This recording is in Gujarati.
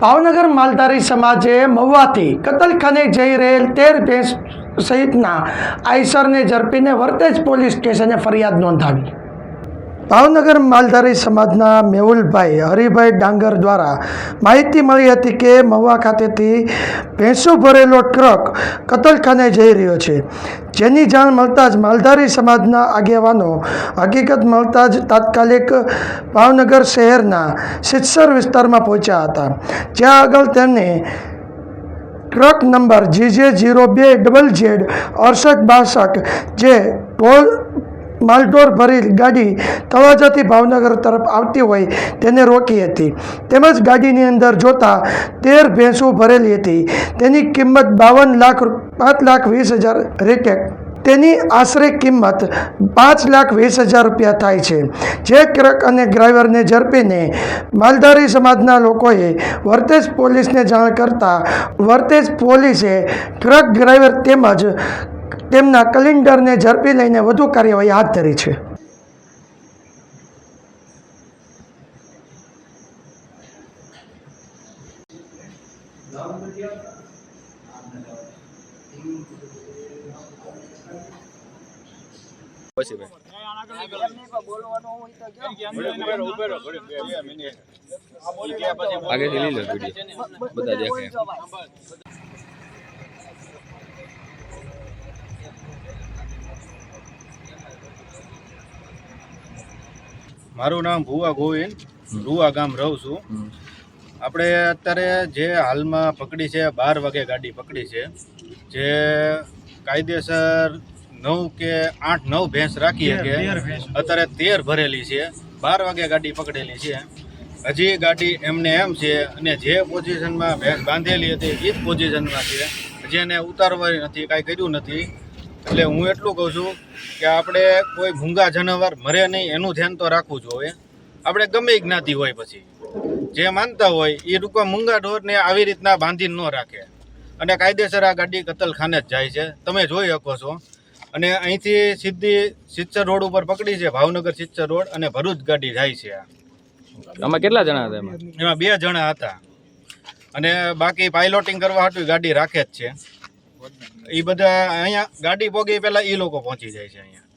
ભાવનગર માલધારી સમાજે મહુવાથી કતલખાને જઈ રહેલ તેર ભેંસ સહિતના આઈસરને ઝડપીને વર્તેજ પોલીસ સ્ટેશને ફરિયાદ નોંધાવી. ભાવનગર માલધારી સમાજના મેહુલભાઈ, હરિભાઈ ડાંગર દ્વારા માહિતી મળી હતી કે મહુવા ખાતેથી ભેંસો ભરેલો ટ્રક કતલખાને જઈ રહ્યો છે. જેની જાણ મળતા જ માલધારી સમાજના આગેવાનો હકીકત મળતા જ તાત્કાલિક ભાવનગર શહેરના સિત્સર વિસ્તારમાં પહોંચ્યા હતા. જ્યાં આગળ તેમને ટ્રક નંબર જીજે જીરો બે ડબલ જેડ અડસઠ બાસઠ જે ટોલ માલઢોર ભરી ગાડી તળાજાથી ભાવનગર તરફ આવતી હોય તેને રોકી હતી. તેમજ ગાડીની અંદર જોતા તેર ભેંસો ભરેલી હતી. તેની કિંમત બાવન લાખ પાંચ લાખ વીસ હજાર રેટેક તેની આશરે કિંમત પાંચ લાખ વીસ હજાર રૂપિયા થાય છે. જે ટ્રક અને ડ્રાઈવરને ઝડપીને માલધારી સમાજના લોકોએ વર્તેજ પોલીસને જાણ કરતા વર્તેજ પોલીસે ટ્રક ડ્રાઈવર તેમજ તેમના કલેન્ડરને ઝડપી લઈને વધુ કાર્યવાહી હાથ ધરી છે. આગળ ભાઈ લઈ લો બધા દેખે. મારું નામ ભુવા ગોવિંદ. રૂવા ગામ રહું છું. આપણે અત્યારે જે હાલમાં પકડી છે બાર વાગે ગાડી પકડી છે જે કાયદેસર નવ કે આઠ નવ ભેંસ રાખી કે અત્યારે તેર ભરેલી છે. બાર વાગે ગાડી પકડેલી છે. હજી ગાડી એમને એમ છે અને જે પોઝિશનમાં ભેંસ બાંધેલી હતી એ જ પોઝિશનમાં છે. જેને ઉતારવાની નથી કાંઈ કર્યું નથી. એટલે હું એટલું કહું છું કે આપણે કોઈ ભૂંગા જનાવર મરે નહીં એનું ધ્યાન તો રાખવું જોઈએ આપણે ગમે જ્ઞાતિ હોય પછી. જે માનતા હોય એ ટૂંકા મૂંગા ઢોરને આવી રીતના બાંધીને ન રાખે. અને કાયદેસર આ ગાડી કતલખાને જ જાય છે. તમે જોઈ શકો છો. અને અહીંથી સીધી સિત્સર રોડ ઉપર પકડી છે ભાવનગર સિત્સર રોડ અને ભરૂચ ગાડી જાય છે આમાં કેટલા જણા હતા એમાં? એમાં બે જણા હતા. અને બાકી પાઇલોટિંગ કરવા હાટુ ગાડી રાખે જ છે. એ બધા અહીંયા ગાડી પોગી પહેલાં એ લોકો પહોંચી જાય છે અહીંયા.